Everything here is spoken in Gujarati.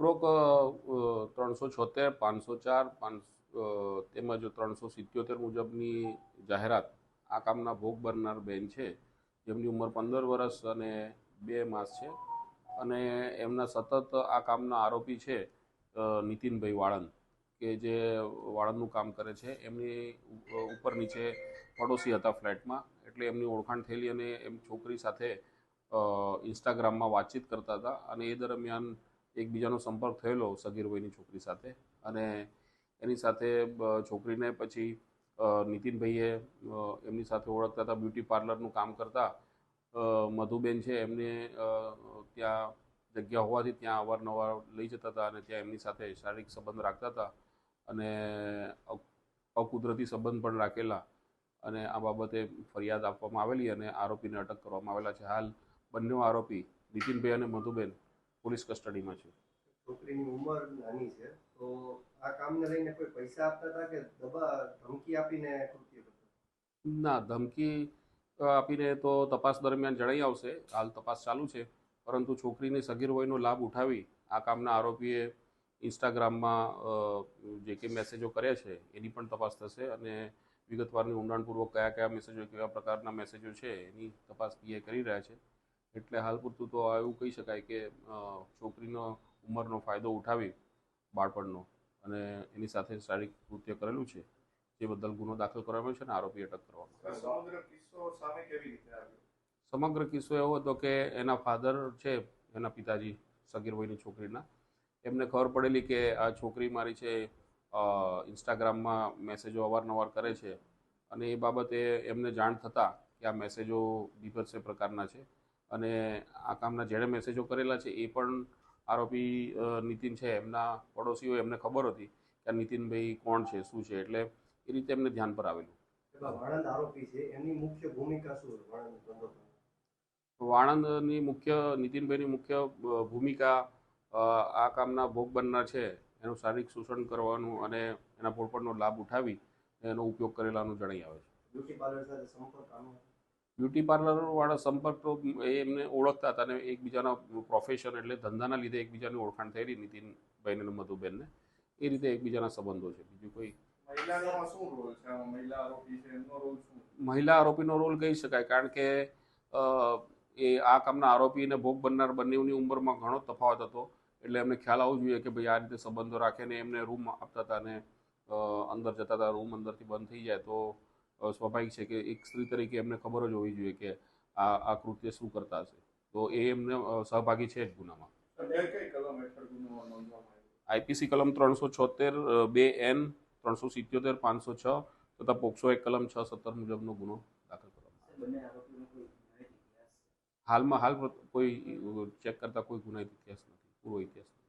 ઉપરોક્ત ત્રણસો છોતેર, પાંચસો ચાર, પાંચ તેમજ ત્રણસો સિત્યોતેર મુજબની જાહેરાત આ કામના ભોગ બનનાર બેન છે. જેમની ઉંમર પંદર વર્ષ અને બે માસ છે. અને એમના સતત આ કામના આરોપી છે નીતિનભાઈ વાળંદ, કે જે વાળંદનું કામ કરે છે. એમની ઉપર નીચે પડોશી હતા ફ્લેટમાં, એટલે એમની ઓળખાણ થયેલી અને એમ છોકરી સાથે ઇન્સ્ટાગ્રામમાં વાતચીત કરતા હતા. અને એ દરમિયાન એકબીજાનો સંપર્ક થયેલો સગીર વયની છોકરી સાથે. અને એની સાથે છોકરીને પછી નીતિનભાઈએ એમની સાથે ઓળખતા હતા, બ્યુટી પાર્લરનું કામ કરતા. મધુબેન છે, એમને ત્યાં જગ્યા હોવાથી ત્યાં અવારનવાર લઈ જતા હતા અને ત્યાં એમની સાથે શારીરિક સંબંધ રાખતા હતા. અને અકુદરતી સંબંધ પણ રાખેલા. અને આ બાબતે ફરિયાદ આપવામાં આવેલી અને આરોપીને અટક કરવામાં આવેલા છે. હાલ બંને આરોપી નીતિનભાઈ અને મધુબેન પોલીસ કસ્ટડીમાં છે. છોકરીની ઉંમર નાની છે તો આ કામને લઈને કોઈ પૈસા આપતા હતા કે દબા ધમકી આપીને ના ધમકી આપીને તો તપાસ દરમિયાન જણાઈ આવશે. હાલ તપાસ ચાલુ છે. પરંતુ છોકરીની સગીર વયનો લાભ ઉઠાવી આ કામના આરોપીએ ઇન્સ્ટાગ્રામમાં જે કંઈ મેસેજો કર્યા છે એની પણ તપાસ થશે અને વિગતવારની ઊંડાણપૂર્વક કયા કયા મેસેજો કેવા પ્રકારના મેસેજો છે એની તપાસ પીએ કરી રહ્યા છે. એટલે હાલ પૂરતું તો એવું કહી શકાય કે છોકરીનો ઉંમરનો ફાયદો ઉઠાવી બાળપણનો અને એની સાથે શારીરિક કૃત્ય કરેલું છે જે બદલ ગુનો દાખલ કરવામાં છે અને આરોપી અટક કરવામાં સમગ્ર કિસ્સો એવો હતો કે એના ફાધર છે એના પિતાજી સગીર વયની છોકરીના. એમને ખબર પડેલી કે આ છોકરી મારી છે ઇન્સ્ટાગ્રામમાં મેસેજો અવારનવાર કરે છે અને એ બાબતે એમને જાણ થતાં કે આ મેસેજો બીભત્સે પ્રકારના છે. અને આ કામના જેણે મેસેજો કરેલા છે એ પણ આરોપી નીતિન છે. એમના પડોશીઓ એમને ખબર હતી કે નીતિનભાઈ કોણ છે શું છે એટલે એ રીતે એમને ધ્યાન પર આવેલું? વાણંદની મુખ્ય નીતિનભાઈની મુખ્ય ભૂમિકા આ કામના ભોગ બનનાર છે. એનું શારીરિક શોષણ કરવાનું અને એના પોળપણનો લાભ ઉઠાવી એનો ઉપયોગ કરેલાનું જણાઈ આવે છે. બ્યુટી પાર્લરવાળા સંપર્ક તો એ એમને ઓળખતા હતા અને એકબીજાના પ્રોફેશન એટલે ધંધાના લીધે એકબીજાની ઓળખાણ થયેલી નીતિનભાઈને અને મધુબેનને. એ રીતે એકબીજાના સંબંધો છે. બીજું કોઈ મહિલા આરોપીનો રોલ કહી શકાય કારણ કે એ આ કામના આરોપી અને ભોગ બનનાર બંનેની ઉંમરમાં ઘણો તફાવત હતો. એટલે એમને ખ્યાલ આવવો જોઈએ કે ભાઈ આ રીતે સંબંધો રાખે ને એમને રૂમ આપતા હતા અને અંદર જતા હતા રૂમ અંદરથી બંધ થઈ જાય તો સ્વાભાવિક છે કે એક સ્ત્રી તરીકે એમને ખબર જ હોવી જોઈએ કે આ આ કૃત્ય શું કરતા હશે. તો એ એમને સહભાગી છે જ ગુનામાં. ગુનો આઈપીસી કલમ ત્રણસો છોતેર બે એન ત્રણસો સિત્યોતેર પાંચસો છ તથા પોક્સો એક કલમ છ સત્તર મુજબનો ગુનો દાખલ કરવામાં આવ્યો. હાલમાં હાલ કોઈ ચેક કરતા કોઈ ગુનાહિત ઇતિહાસ નથી પૂરો ઇતિહાસ નથી.